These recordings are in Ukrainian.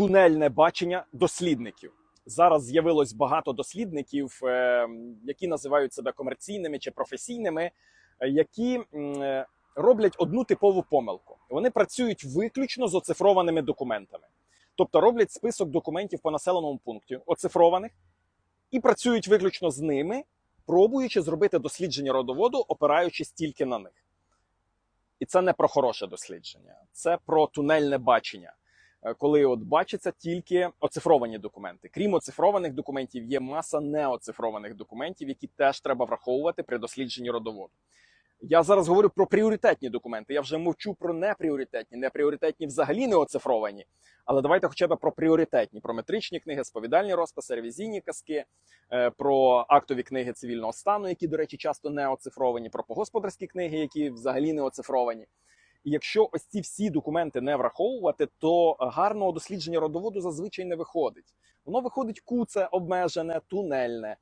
тунельне бачення дослідників. Зараз з'явилось багато дослідників, е, які називають себе комерційними чи професійними, які е, роблять одну типову помилку. Вони працюють виключно з оцифрованими документами, тобто роблять список документів по населеному пункті, оцифрованих, і працюють виключно з ними, пробуючи зробити дослідження родоводу, опираючись тільки на них. І це не про хороше дослідження, це про тунельне бачення. Е, Коли от бачаться тільки оцифровані документи. Крім оцифрованих документів, є маса неоцифрованих документів, які теж треба враховувати при дослідженні родоводу. Я зараз говорю про пріоритетні документи. Я вже мовчу про непріоритетні. Непріоритетні взагалі не оцифровані. Але давайте хоча б про пріоритетні: про метричні книги, сповідальні розписи, ревізійні казки, е, про актові книги цивільного стану, які, до речі, часто не оцифровані, про погосподарські книги, які взагалі не оцифровані. Якщо ось ці всі документи не враховувати, то гарного дослідження родоводу зазвичай не виходить. Воно виходить куце, обмежене, тунельне.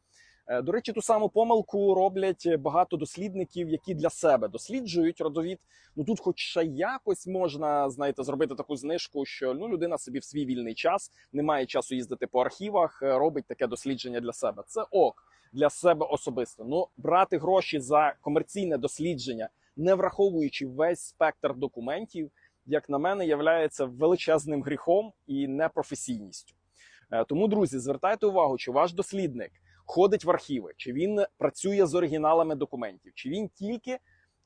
Е, До речі, ту саму помилку роблять багато дослідників, які для себе досліджують родовід. Ну тут, хоч ще якось можна знаєте, зробити таку знижку, що ну людина собі в свій вільний час не має часу їздити по архівах, е, робить таке дослідження для себе. Це ок для себе особисто. Ну брати гроші за комерційне дослідження, не враховуючи весь спектр документів, як на мене, являється величезним гріхом і непрофесійністю. Е, Тому, друзі, звертайте увагу, чи ваш дослідник ходить в архіви, чи він працює з оригіналами документів, чи він тільки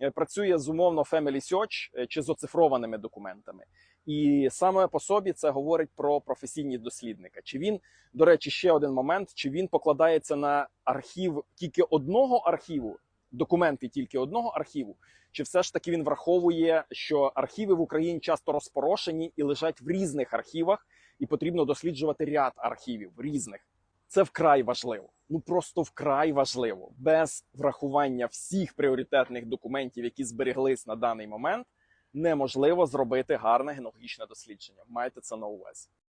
е, працює з умовно Family Search е, чи з оцифрованими документами. І саме по собі це говорить про професійність дослідника. Чи він, до речі, ще один момент: чи він покладається на архів тільки одного архіву, документи тільки одного архіву, чи все ж таки він враховує, що архіви в Україні часто розпорошені і лежать в різних архівах, і потрібно досліджувати ряд архівів різних. Це вкрай важливо. Ну просто вкрай важливо. Без врахування всіх пріоритетних документів, які зберіглись на даний момент, неможливо зробити гарне генологічне дослідження. Майте це на увазі.